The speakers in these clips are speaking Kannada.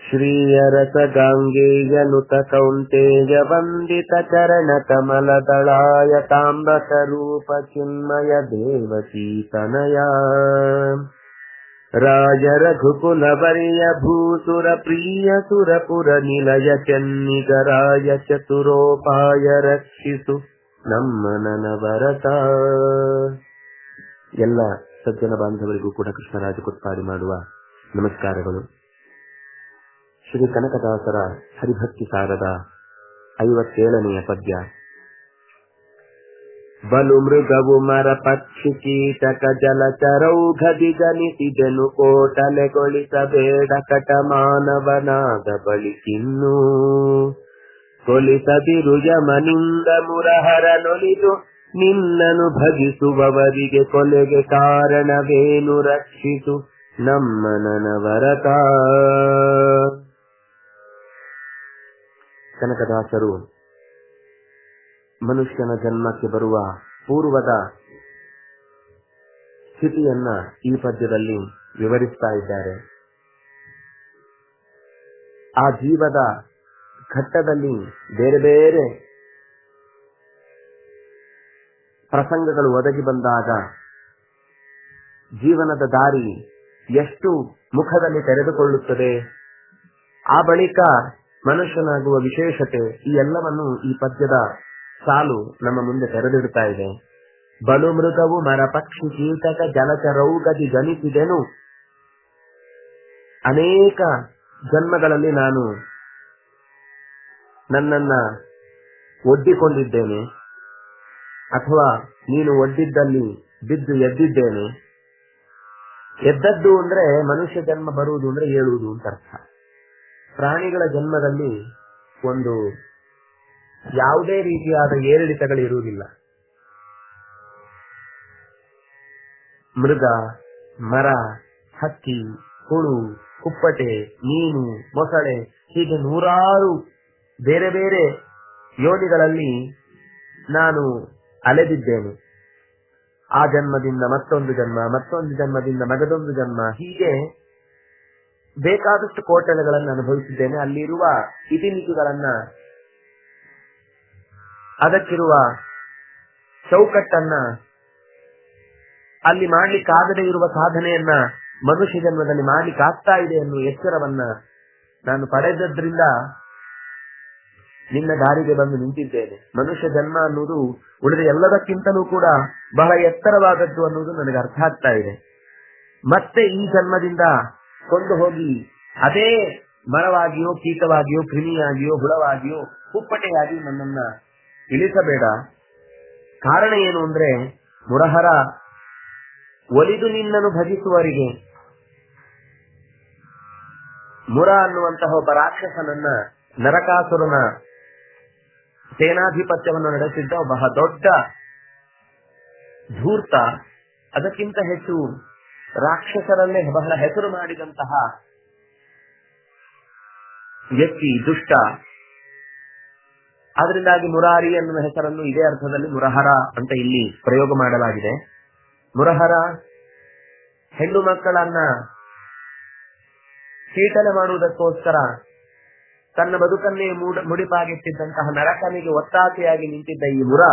श्रीयरसगाङ्गेयनुत कौन्तेय वन्दित चरणकमलदलाय ताम्बकरूपचिन्मय देवकी तनया राज रघुकुलवर्य भूसुरप्रिय सुरपुरनिलय चन्निगराय ಚತುರೋಪಾಯ ರಕ್ಷಿಸು ನಮ್ಮ ನನವರತ ಎಲ್ಲ ಸಜ್ಜನ ಬಾಂಧವರಿಗೂ ಕೂಡ ಕೃಷ್ಣರಾಜ ಕೊಟ್ಪಾಡಿ ಮಾಡುವ ನಮಸ್ಕಾರಗಳು ಶ್ರೀ ಕನಕದಾಸರ ಹರಿಭಕ್ತಿ ಸಾರದ ಐವತ್ತೇಳನೆಯ ಪದ್ಯ ಬಲು ಮೃಗವು ಮರ ಪಕ್ಷಿ ಕೀಟಕ ಜಲಚರೌಘದಿ ಜನಿಸಿದೆನು ಕೋಟಲೆಗೊಳಿಸಬೇಡ ಕಟ ಮಾನವನಾದ ಬಳಿಕಿನ್ನು ಕೊಲಿಸದಿರು ಯಮನಿಂದ ಮುರಹರನೊಲಿದು ನಿನ್ನನು ಭಜಿಸುವವರಿಗೆ ಕೊಲೆಗೆ ಕಾರಣವೇನು? ರಕ್ಷಿಸು ನಮ್ಮ ನನವರತ ಕನಕದಾಸರು, ಮನುಷ್ಯನ ಜನ್ಮಕ್ಕೆ ಬರುವ ಪೂರ್ವದ ಸ್ಥಿತಿಯನ್ನ ಈ ಪದ್ಯದಲ್ಲಿ ವಿವರಿಸ್ತಾ ಇದ್ದಾರೆ. ಆ ಜೀವದ ಘಟ್ಟದಲ್ಲಿ ಬೇರೆ ಬೇರೆ ಪ್ರಸಂಗಗಳು ಒದಗಿ ಬಂದಾಗ ಜೀವನದ ದಾರಿ ಎಷ್ಟು ಮುಖದಲ್ಲಿ ತೆರೆದುಕೊಳ್ಳುತ್ತದೆ? ಆ ಬಳಿಕ ಮನುಷ್ಯನಾಗುವ ವಿಶೇಷತೆ ಈ ಎಲ್ಲವನ್ನು ಈ ಪದ್ಯದ ಸಾಲು ನಮ್ಮ ಮುಂದೆ ತೆರೆದಿಡ್ತಾ ಇದೆ. ಬಲು ಮೃಗವು ಮರ ಪಕ್ಷಿ ಕೀಟಕ ಜಲಚರೌಗದಿ ಜನಿಸಿದೆನು. ಅನೇಕ ಜನ್ಮಗಳಲ್ಲಿ ನಾನು ನನ್ನನ್ನ ಒಡ್ಡಿಕೊಂಡಿದ್ದೇನೆ. ಅಥವಾ ನೀನು ಒಡ್ಡಿದ್ದಲ್ಲಿ ಬಿದ್ದು ಎದ್ದಿದ್ದೇನೆ. ಎದ್ದದ್ದು ಅಂದ್ರೆ ಮನುಷ್ಯ ಜನ್ಮ ಬರುವುದು ಅಂದ್ರೆ ಹೇಳುವುದು ಅಂತ ಅರ್ಥ. ಪ್ರಾಣಿಗಳ ಜನ್ಮದಲ್ಲಿ ಒಂದು ಯಾವುದೇ ರೀತಿಯಾದ ಏರಿಳಿತಗಳು ಇರುವುದಿಲ್ಲ. ಮೃಗ, ಮರ, ಹಕ್ಕಿ, ಹುಳು, ಕುಪ್ಪಟೆ, ಮೀನು, ಮೊಸಳೆ, ಹೀಗೆ ನೂರಾರು ಬೇರೆ ಬೇರೆ ಯೋನಿಗಳಲ್ಲಿ ನಾನು ಅಲೆದಿದ್ದೇನೆ. ಆ ಜನ್ಮದಿಂದ ಮತ್ತೊಂದು ಜನ್ಮ, ಮತ್ತೊಂದು ಜನ್ಮದಿಂದ ಮಗದೊಂದು ಜನ್ಮ, ಹೀಗೆ ಬೇಕಾದಷ್ಟು ಕೋಟಲೆಗಳನ್ನು ಅನುಭವಿಸಿದ್ದೇನೆ. ಅಲ್ಲಿರುವ ಇತಿಮಿತಿಗಳನ್ನ ಅದಕ್ಕಿರುವ ಚೌಕಟ್ಟನ್ನ ಅಲ್ಲಿ ಮಾಡ್ಲಿಕ್ಕಾಗದೇ ಇರುವ ಸಾಧನೆಯನ್ನ ಮನುಷ್ಯ ಜನ್ಮದಲ್ಲಿ ಮಾಡಲಿಕ್ಕಾಗ್ತಾ ಇದೆ ಎನ್ನುವ ಎಚ್ಚರವನ್ನ ನಾನು ಪಡೆದದ್ರಿಂದ ನಿನ್ನ ದಾರಿಗೆ ಬಂದು ನಿಂತಿದ್ದೇನೆ. ಮನುಷ್ಯ ಜನ್ಮ ಅನ್ನುವುದು ಉಳಿದ ಎಲ್ಲದಕ್ಕಿಂತಲೂ ಕೂಡ ಬಹಳ ಎತ್ತರವಾದದ್ದು ಅನ್ನುವುದು ನನಗೆ ಅರ್ಥ ಆಗ್ತಾ ಇದೆ. ಮತ್ತೆ ಈ ಜನ್ಮದಿಂದ ಕೊಂಡು ಹೋಗಿ ಅದೇ ಮರವಾಗಿಯೋ, ಕೀಟವಾಗಿಯೋ, ಕ್ರಿಮಿಯಾಗಿಯೋ, ಹುಳವಾಗಿಯೋ ಹುಪ್ಪಟೆಯಾಗಿ ನನ್ನನ್ನ ಇಳಿಸಬೇಡ. ಕಾರಣ ಏನು ಅಂದ್ರೆ ಮುರಹರ ಒಲಿದು ನಿನ್ನನ್ನು ಭಜಿಸುವರಿಗೆ ಮುರ ಅನ್ನುವಂತಹ ಒಬ್ಬ ರಾಕ್ಷಸನನ್ನ ನರಕಾಸುರನ ಸೇನಾಧಿಪತ್ಯವನ್ನು ನಡೆಸಿದ್ದ ಬಹ ದೊಡ್ಡ ಧೂರ್ತ, ಅದಕ್ಕಿಂತ ಹೆಚ್ಚು ರಾಕ್ಷಸರಲ್ಲೇ ಬಹಳ ಹೆಸರು ಮಾಡಿದಂತಹ ವ್ಯಕ್ತಿ, ದುಷ್ಟ. ಅದರಿಂದಾಗಿ ಮುರಾರಿ ಎನ್ನುವ ಹೆಸರನ್ನು ಇದೇ ಅರ್ಥದಲ್ಲಿ ಮುರಹರ ಅಂತ ಇಲ್ಲಿ ಪ್ರಯೋಗ ಮಾಡಲಾಗಿದೆ. ಮುರಹರ ಹೆಣ್ಣು ಮಕ್ಕಳನ್ನ ಕೀಟನೆ ಮಾಡುವುದಕ್ಕೋಸ್ಕರ ತನ್ನ ಬದುಕನ್ನೇ ಮುಡಿಪಾಗಿಟ್ಟಿದ್ದಂತಹ ನರಕನಿಗೆ ಒತ್ತಾಸೆಯಾಗಿ ನಿಂತಿದ್ದ ಈ ಮುರ,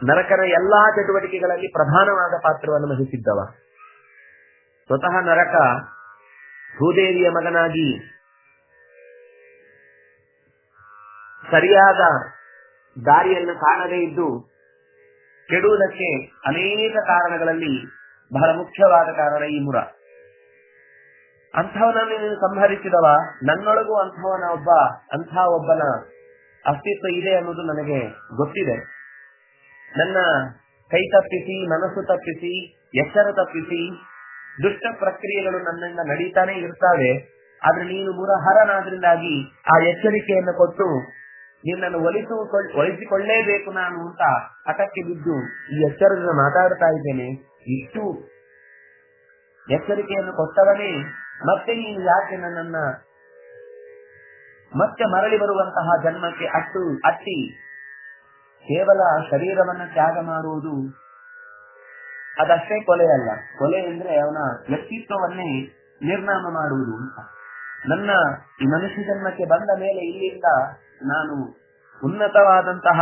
ನರಕನ ಎಲ್ಲಾ ಚಟುವಟಿಕೆಗಳಲ್ಲಿ ಪ್ರಧಾನವಾದ ಪಾತ್ರವನ್ನು ವಹಿಸಿದ್ದವ. ಸ್ವತಃ ನರಕ ಭೂದೇವಿಯ ಮಗನಾಗಿ ಸರಿಯಾದ ದಾರಿಯನ್ನು ಕಾಣದೇ ಇದ್ದು ಕೆಡುವುದಕ್ಕೆ ಅನೇಕ ಕಾರಣಗಳಲ್ಲಿ ಬಹಳ ಮುಖ್ಯವಾದ ಕಾರಣ ಈ ಮುರ. ಅಂಥವನನ್ನು ನೀನು ಸಂಹರಿಸಿದವ, ನನ್ನೊಳಗೂ ಅಂಥವನ ಒಬ್ಬ, ಅಂಥ ಒಬ್ಬನ ಅಸ್ತಿತ್ವ ಇದೆ ಅನ್ನೋದು ನನಗೆ ಗೊತ್ತಿದೆ. ನನ್ನ ಕೈ ತಪ್ಪಿಸಿ, ಮನಸ್ಸು ತಪ್ಪಿಸಿ, ಎಚ್ಚರ ತಪ್ಪಿಸಿ, ದುಷ್ಟ ಪ್ರಕ್ರಿಯೆಗಳು ನನ್ನಿಂದ ನಡೀತಾನೆ ಇರ್ತಾವೆ. ಆದ್ರೆ ನೀನು ಮುರಹರನಾದ್ರಿಂದಾಗಿ ಆ ಎಚ್ಚರಿಕೆಯನ್ನು ಕೊಟ್ಟು ನಿನ್ನನ್ನು ಒಲಿಸು, ಒಲಿಸಿಕೊಳ್ಳೇಬೇಕು ನಾನು ಅಂತ ಹಠಕ್ಕೆ ಬಿದ್ದು ಈ ಎಚ್ಚರದಿಂದ ಮಾತಾಡ್ತಾ ಇದ್ದೇನೆ. ಇಷ್ಟು ಎಚ್ಚರಿಕೆಯನ್ನು ಕೊಟ್ಟವನೇ ಮತ್ತೆ ನೀನು ಯಾಕೆ ನನ್ನನ್ನ ಮತ್ತೆ ಮರಳಿ ಬರುವಂತಹ ಜನ್ಮಕ್ಕೆ ಅಟ್ಟು, ಅಟ್ಟಿ, ಕೇವಲ ಶರೀರವನ್ನ ತ್ಯಾಗ ಮಾಡುವುದು ಅದಷ್ಟೇ ಕೊಲೆ ಅಲ್ಲ. ಕೊಲೆ ಅಂದ್ರೆ ಅವನ ವ್ಯಕ್ತಿತ್ವವನ್ನೇ ನಿರ್ನಾಮ ಮಾಡುವುದು ಅಂತ. ನನ್ನ ಮನುಷ್ಯ ಜನ್ಮಕ್ಕೆ ಬಂದ ಮೇಲೆ ಇಲ್ಲಿಂದ ನಾನು ಉನ್ನತವಾದಂತಹ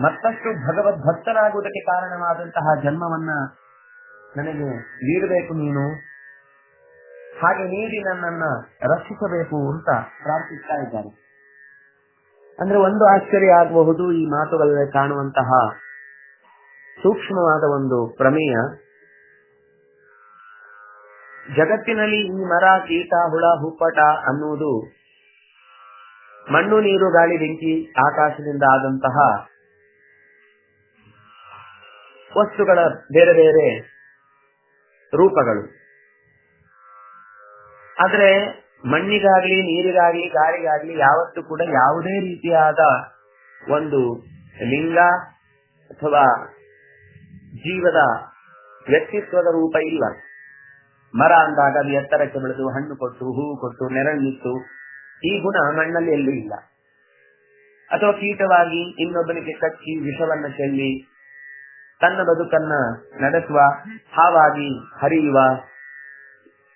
ಮತ್ತಷ್ಟು ಭಗವದ್ ಭಕ್ತನಾಗುವುದಕ್ಕೆ ಕಾರಣವಾದಂತಹ ಜನ್ಮವನ್ನ ನನಗೆ ನೀಡಬೇಕು ನೀನು. ಹಾಗೆ ನೀಡಿ ನನ್ನನ್ನ ರಕ್ಷಿಸಬೇಕು ಅಂತ ಪ್ರಾರ್ಥಿಸ್ತಾ ಇದ್ದಾರೆ. ಅಂದ್ರೆ ಒಂದು ಆಶ್ಚರ್ಯ ಆಗಬಹುದು ಈ ಮಾತುಗಳಲ್ಲಿ ಕಾಣುವಂತಹ ಸೂಕ್ಷ್ಮವಾದ ಒಂದು ಪ್ರಮೇಯ. ಜಗತ್ತಿನಲ್ಲಿ ಈ ಮರ, ಕೀಟ, ಹುಳ, ಹುಪ್ಪಟ ಅನ್ನುವುದು ಮಣ್ಣು, ನೀರು, ಗಾಳಿ, ಬೆಂಕಿ, ಆಕಾಶದಿಂದ ಆದಂತಹ ವಸ್ತುಗಳ ಬೇರೆ ಬೇರೆ ರೂಪಗಳು. ಆದ್ರೆ ಮಣ್ಣಿಗಾಗ್ಲಿ, ನೀರಿಗಾಗ್ಲಿ, ಗಾಳಿಗಾಗ್ಲಿ ಯಾವತ್ತು ಕೂಡ ಯಾವುದೇ ರೀತಿಯಾದ ಒಂದು ಲಿಂಗ ಅಥವಾ ಜೀವದ ವ್ಯಕ್ತಿತ್ವದ ರೂಪ ಇಲ್ಲ. ಮರ ಅಂದಾಗ ಅದು ಎತ್ತರಕ್ಕೆ ಬೆಳೆದು ಹಣ್ಣು ಕೊಟ್ಟು ಹೂವು ಕೊಟ್ಟು ನೆರಳಿತ್ತು ಈ ಗುಣ ಮಣ್ಣಲ್ಲಿ ಎಲ್ಲೂ ಇಲ್ಲ. ಅಥವಾ ಕೀಟವಾಗಿ ಇನ್ನೊಬ್ಬನಿಗೆ ಕಚ್ಚಿ, ವಿಷವನ್ನು ಚೆಲ್ಲಿ ತನ್ನ ಬದುಕನ್ನ ನಡೆಸುವ, ಹಾವಾಗಿ ಹರಿಯುವ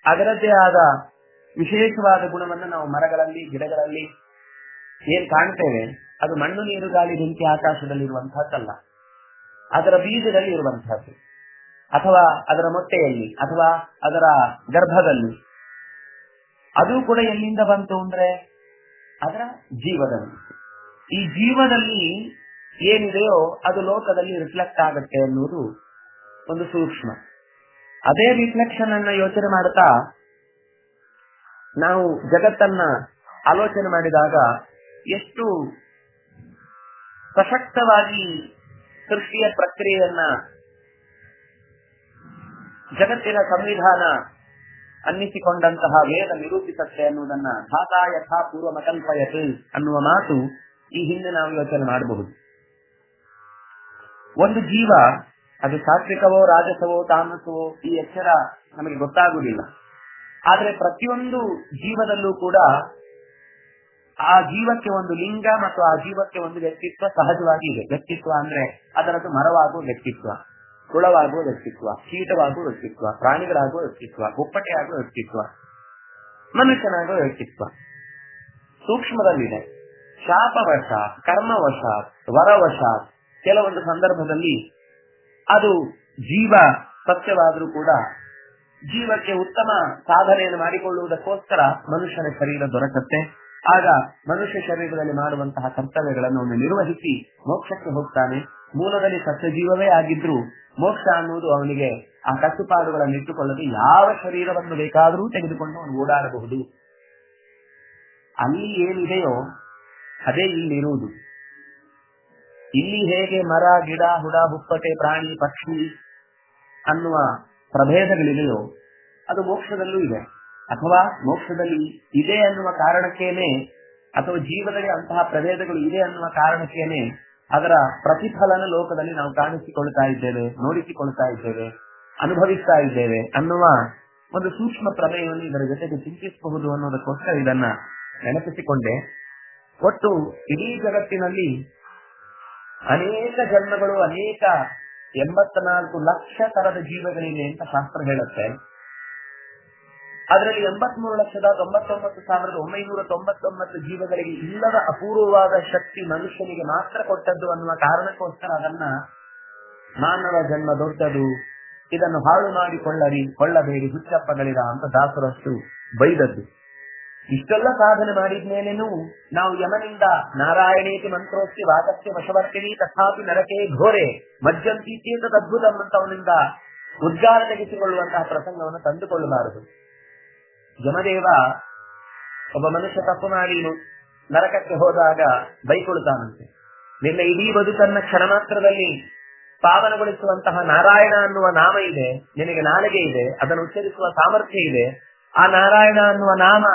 ಅದರದ್ದೇ ಆದ ವಿಶೇಷವಾದ ಗುಣವನ್ನು ನಾವು ಮರಗಳಲ್ಲಿ, ಗಿಡಗಳಲ್ಲಿ ಏನ್ ಕಾಣ್ತೇವೆ? ಅದು ಮಣ್ಣು ನೀರು ಗಾಳಿ ಬೆಂಕಿ ಆಕಾಶದಲ್ಲಿರುವಂತಹದ್ದಲ್ಲ. ಅದರ ಬೀಜದಲ್ಲಿ ಇರುವಂತಹದ್ದು. ಅಥವಾ ಅದರ ಮೊಟ್ಟೆಯಲ್ಲಿ, ಅಥವಾ ಅದರ ಗರ್ಭದಲ್ಲಿ. ಅದು ಕೂಡ ಎಲ್ಲಿಂದ ಬಂತು ಅಂದ್ರೆ ಅದರ ಜೀವದಲ್ಲಿ. ಈ ಜೀವದಲ್ಲಿ ಏನಿದೆಯೋ ಅದು ಲೋಕದಲ್ಲಿ ರಿಫ್ಲೆಕ್ಟ್ ಆಗುತ್ತೆ ಅನ್ನುವುದು ಒಂದು ಸೂಕ್ಷ್ಮ. ಅದೇ ರಿಫ್ಲೆಕ್ಷನ್ ಅನ್ನ ಯೋಚನೆ ಮಾಡುತ್ತಾ, ನಾವು ಜಗತ್ತನ್ನ ಆಲೋಚನೆ ಮಾಡಿದಾಗ ಎಷ್ಟು ಸಶಕ್ತವಾಗಿ ಸೃಷ್ಟಿಯ ಪ್ರಕ್ರಿಯೆಯನ್ನ, ಜಗತ್ತಿನ ಸಂವಿಧಾನ ಅನ್ನಿಸಿಕೊಂಡಂತಹ ವೇದ ನಿರೂಪಿಸತ್ತೆ ಅನ್ನುವುದನ್ನ ಧಾತಾ ಯಥಾ ಪೂರ್ವ ಮಕಲ್ಪಯತೆ ಅನ್ನುವ ಮಾತು ಈ ಹಿಂದೆ ನಾವು ಯೋಚನೆ ಮಾಡಬಹುದು. ಒಂದು ಜೀವ, ಅದು ಸಾತ್ವಿಕವೋ, ರಾಜಸವೋ ತಾಮಸವೋ ಈ ಎಚ್ಚರ ನಮಗೆ ಗೊತ್ತಾಗುವುದಿಲ್ಲ. ಆದರೆ ಪ್ರತಿಯೊಂದು ಜೀವದಲ್ಲೂ ಕೂಡ ಆ ಜೀವಕ್ಕೆ ಒಂದು ಲಿಂಗ ಮತ್ತು ಆ ಜೀವಕ್ಕೆ ಒಂದು ವ್ಯಕ್ತಿತ್ವ ಸಹಜವಾಗಿ ಇದೆ. ವ್ಯಕ್ತಿತ್ವ ಅಂದ್ರೆ ಅದರದ್ದು ಮರವಾಗುವ ವ್ಯಕ್ತಿತ್ವ ಕುಳವಾಗುವ ವ್ಯಕ್ತಿತ್ವ, ಕೀಟವಾಗುವ ವ್ಯಕ್ತಿತ್ವ, ಪ್ರಾಣಿಗಳಾಗುವ ವ್ಯಕ್ತಿತ್ವ ಹುಪ್ಪಟೆಯಾಗುವ ವ್ಯಕ್ತಿತ್ವ, ಮನುಷ್ಯನಾಗುವ ವ್ಯಕ್ತಿತ್ವ. ಸೂಕ್ಷ್ಮದಲ್ಲಿದೆ. ಶಾಪವಶಾತ್ ಕರ್ಮವಶಾತ್ ವರವಶಾತ್ ಕೆಲವೊಂದು ಸಂದರ್ಭದಲ್ಲಿ ಅದು ಜೀವ ಸತ್ಯವಾದರೂ ಕೂಡ ಜೀವಕ್ಕೆ ಉತ್ತಮ ಸಾಧನೆಯನ್ನು ಮಾಡಿಕೊಳ್ಳುವುದಕ್ಕೋಸ್ಕರ ಮನುಷ್ಯನ ಶರೀರ ದೊರಕತ್ತೆ. ಆಗ ಮನುಷ್ಯ ಶರೀರದಲ್ಲಿ ಮಾಡುವಂತಹ ಕರ್ತವ್ಯಗಳನ್ನು ಅವನು ನಿರ್ವಹಿಸಿ ಮೋಕ್ಷಕ್ಕೆ ಹೋಗ್ತಾನೆ. ಮೂಲದಲ್ಲಿ ಸತ್ಯ ಜೀವವೇ ಆಗಿದ್ರು ಮೋಕ್ಷ ಅನ್ನುವುದು ಅವನಿಗೆ ಆ ಕಟ್ಟುಪಾಡುಗಳನ್ನು ಇಟ್ಟುಕೊಳ್ಳದೆ ಯಾವ ಶರೀರವನ್ನು ಬೇಕಾದರೂ ತೆಗೆದುಕೊಂಡು ಅವನು ಓಡಾಡಬಹುದು. ಅಲ್ಲಿ ಏನಿದೆಯೋ ಅದೇ ಇಲ್ಲಿರುವುದು. ಇಲ್ಲಿ ಹೇಗೆ ಮರ, ಗಿಡ, ಹುಡ, ಹುಪ್ಪಟೆ, ಪ್ರಾಣಿ, ಪಕ್ಷಿ ಅನ್ನುವ ಪ್ರಭೇದಗಳಿದೆಯೋ ಅದು ಮೋಕ್ಷದಲ್ಲೂ ಇದೆ. ಅಥವಾ ಮೋಕ್ಷದಲ್ಲಿ ಇದೆ ಅನ್ನುವ ಕಾರಣಕ್ಕೇನೆ ಅಥವಾ ಜೀವದಲ್ಲಿ ಅಂತಹ ಪ್ರಭೇದಗಳು ಇದೆ ಅನ್ನುವ ಕಾರಣಕ್ಕೇನೆ ಅದರ ಪ್ರತಿಫಲನ ಲೋಕದಲ್ಲಿ ನಾವು ಕಾಣಿಸಿಕೊಳ್ತಾ ಇದ್ದೇವೆ, ನೋಡಿಸಿಕೊಳ್ತಾ ಇದ್ದೇವೆ, ಅನುಭವಿಸ್ತಾ ಇದ್ದೇವೆ ಅನ್ನುವ ಒಂದು ಸೂಕ್ಷ್ಮ ಪ್ರಮೇಯವನ್ನು ಇದರ ಜೊತೆಗೆ ಚಿಂತಿಸಬಹುದು ಅನ್ನೋದಕ್ಕೋಸ್ಕರ ಇದನ್ನ ನೆನಪಿಸಿಕೊಂಡೆ. ಒಟ್ಟು ಇಡೀ ಜಗತ್ತಿನಲ್ಲಿ ಅನೇಕ ಜನ್ಮಗಳು, ಅನೇಕ ಎಂಬತ್ನಾಲ್ಕು ಲಕ್ಷ ತರದ ಜೀವಗಳಿವೆ ಅಂತ ಶಾಸ್ತ್ರ ಹೇಳುತ್ತೆ. ಅದರಲ್ಲಿ ಎಂಬತ್ಮೂರು ಲಕ್ಷದ ತೊಂಬತ್ತೊಂಬತ್ತು ಸಾವಿರದ ಒಂಬೈನೂರ ತೊಂಬತ್ತೊಂಬತ್ತು ಜೀವಗಳಿಗೆ ಇಲ್ಲದ ಅಪೂರ್ವವಾದ ಶಕ್ತಿ ಮನುಷ್ಯನಿಗೆ ಮಾತ್ರ ಕೊಟ್ಟದ್ದು ಅನ್ನುವ ಕಾರಣಕ್ಕೋಸ್ಕರ ಅದನ್ನ ಮಾನವ ಜನ್ಮ ದೊಡ್ಡದು, ಇದನ್ನು ಹಾಳು ಮಾಡಿಕೊಳ್ಳರಿ ಕೊಳ್ಳಬೇಡಿ, ಹುಚ್ಚಪ್ಪಗಳಿರ ಅಂತ ದಾಸರಷ್ಟು ಬೈದದ್ದು. ಇಷ್ಟೆಲ್ಲ ಸಾಧನೆ ಮಾಡಿದ್ಮೇಲೆನೂ ನಾವು ಯಮನಿಂದ ನಾರಾಯಣೇತಿ ಮಂತ್ರೋಕ್ತಿ ವಾತಸ್ಯ ವಶವರ್ತಿನಿ, ತಥಾಪಿ ನರಕೇ ಘೋರೆ ಮಜ್ಜಂತೀತೇತ ಅದ್ಭುತ ಅಂತ ಅವನಿಂದ ಉದ್ಗಾರ ತೆಗೆಸಿಕೊಳ್ಳುವಂತಹ ಪ್ರಸಂಗವನ್ನು ತಂದುಕೊಳ್ಳಬಾರದು. ಯಮದೇವ ಒಬ್ಬ ಮನುಷ್ಯ ತಪ್ಪು ಮಾಡಿ ನರಕಕ್ಕೆ ಹೋದಾಗ ಬೈಕೊಳ್ತಾನಂತೆ. ನಿನ್ನ ಇಡೀ ಬದುಕನ್ನ ಕ್ಷಣ ಮಾತ್ರದಲ್ಲಿ ಪಾವನಗೊಳಿಸುವಂತಹ ನಾರಾಯಣ ಅನ್ನುವ ನಾಮ ಇದೆ, ನಿನಗೆ ನಾಲಿಗೆ ಇದೆ, ಅದನ್ನು ಉಚ್ಚರಿಸುವ ಸಾಮರ್ಥ್ಯ ಇದೆ. ಆ ನಾರಾಯಣ ಅನ್ನುವ ನಾಮ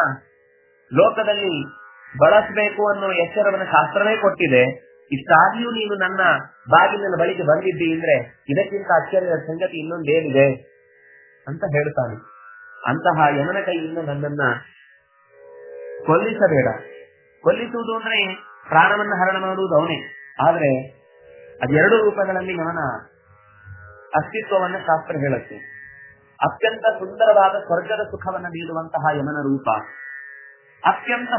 ಲೋಕದಲ್ಲಿ ಬಳಸಬೇಕು ಅನ್ನೋ ಎಚ್ಚರವನ್ನು ಶಾಸ್ತ್ರವೇ ಕೊಟ್ಟಿದೆ. ಇಷ್ಟಾಗಿಯೂ ನೀನು ನನ್ನ ಬಾಗಿಲಿನ ಬಳಿಗೆ ಬಂದಿದ್ದಿ ಅಂದ್ರೆ ಇದಕ್ಕಿಂತ ಆಶ್ಚರ್ಯದ ಸಂಗತಿ ಇನ್ನೊಂದೇನಿದೆ ಅಂತ ಹೇಳ್ತಾನೆ. ಅಂತಹ ಯಮನ ಕೈಯಿಂದ ನನ್ನನ್ನ ಕೊಲ್ಲಿಸಬೇಡ. ಕೊಲ್ಲಿಸುವುದು ಅಂದ್ರೆ ಪ್ರಾಣವನ್ನ ಹರಣ ಮಾಡುವುದು ಅವನೇ. ಆದ್ರೆ ಅದೆರಡು ರೂಪಗಳಲ್ಲಿ ಯಮನ ಅಸ್ತಿತ್ವವನ್ನ ಶಾಸ್ತ್ರ ಹೇಳುತ್ತೆ. ಅತ್ಯಂತ ಸುಂದರವಾದ ಸ್ವರ್ಗದ ಸುಖವನ್ನು ನೀಡುವಂತಹ ಯಮನ ರೂಪ. ಅತ್ಯಂತ